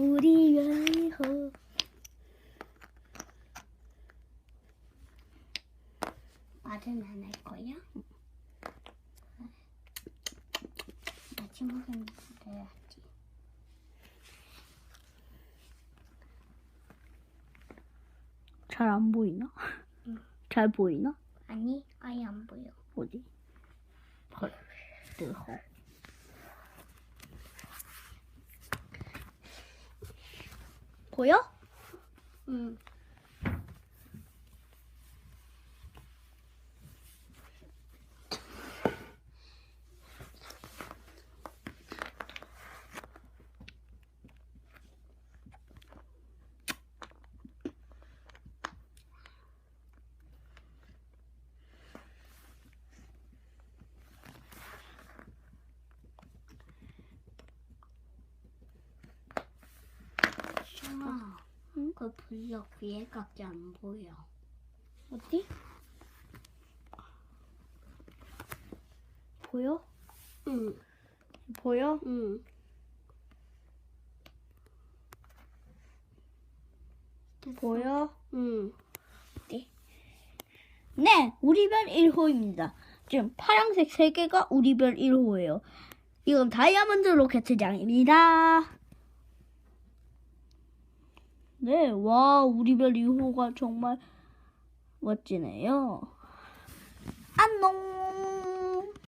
우리 별 1호. 말은 안 할 거야? 마지막엔 그래야지. 잘 안 보이나? 잘 보이나? 아니, 아예 안 보여. 어디? 헐, 뜨거. 보여? 응. 샤, 응? 그 블럭 위에밖에 안 보여. 어디? 보여? 응, 보여? 응. 보여? 응. 네, 우리별 1호입니다. 지금 파란색 3개가 우리별 1호예요. 이건 다이아몬드 로켓장입니다. 네, 와, 우리 별 2호가 정말 멋지네요. 안녕!